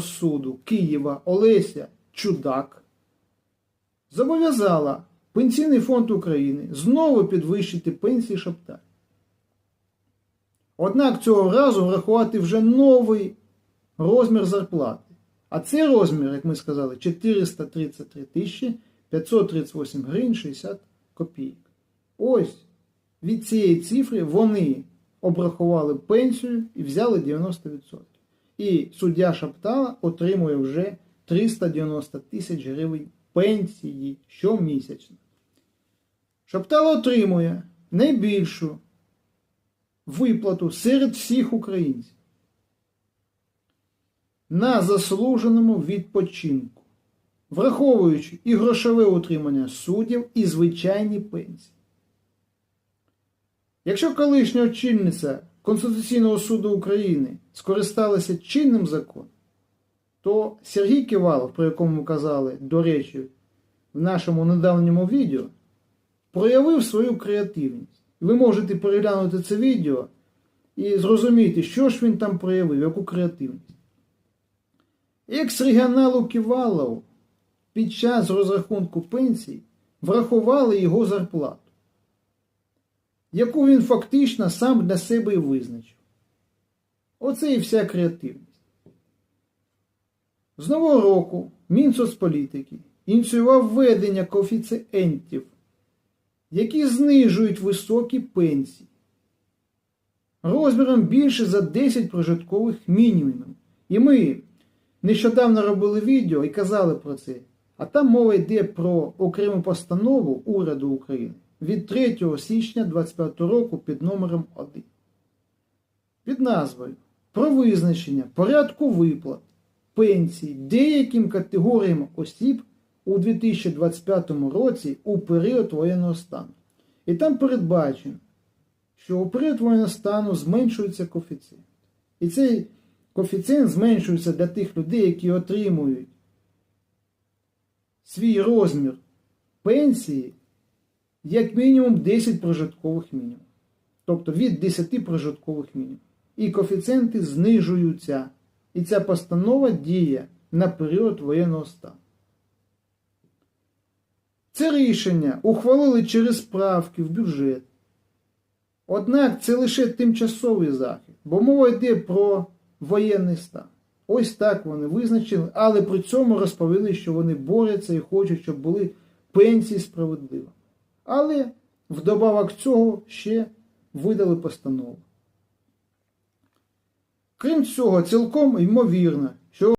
суду Києва Олеся Чудак зобов'язала Пенсійний фонд України знову підвищити пенсії Шапталь. Однак цього разу врахувати вже новий розмір зарплати. А цей розмір, як ми сказали, 433 тисячі 538 гривень 60 копійок. Ось від цієї цифри вони обрахували пенсію і взяли 90%. І суддя Шаптала отримує вже 390 тисяч гривень пенсії щомісячно. Шаптала отримує найбільшу виплату серед всіх українців на заслуженому відпочинку, враховуючи і грошове утримання суддів, і звичайні пенсії. Якщо колишня очільниця Конституційного суду України скористалася чинним законом, то Сергій Ківалов, про якому ми казали, до речі, в нашому недавньому відео, проявив свою креативність. Ви можете переглянути це відео і зрозуміти, що ж він там проявив, яку креативність. Екс-регіоналу Ківалову під час розрахунку пенсій врахували його зарплату, яку він фактично сам для себе і визначив. Оце і вся креативність. З нового року Мінсоцполітики ініціював введення коефіцієнтів, які знижують високі пенсії розміром більше за 10 прожиткових мінімумів. І ми нещодавно робили відео і казали про це. А там мова йде про окрему постанову уряду України від 3 січня 2025 року під номером 1. Під назвою про визначення порядку виплат пенсій деяким категоріям осіб у 2025 році у період воєнного стану. І там передбачено, що у період воєнного стану зменшується коефіцієнт. І цей коефіцієнт зменшується для тих людей, які отримують свій розмір пенсії як мінімум 10 прожиткових мінімумів. Тобто від 10 прожиткових мінімумів. І коефіцієнти знижуються. І ця постанова діє на період воєнного стану. Це рішення ухвалили через правки в бюджет. Однак це лише тимчасовий захід, бо мова йде про воєнний стан. Ось так вони визначили, але при цьому розповіли, що вони борються і хочуть, щоб були пенсії справедливо. Але вдобавок цього ще видали постанову. Крім цього, цілком ймовірно, що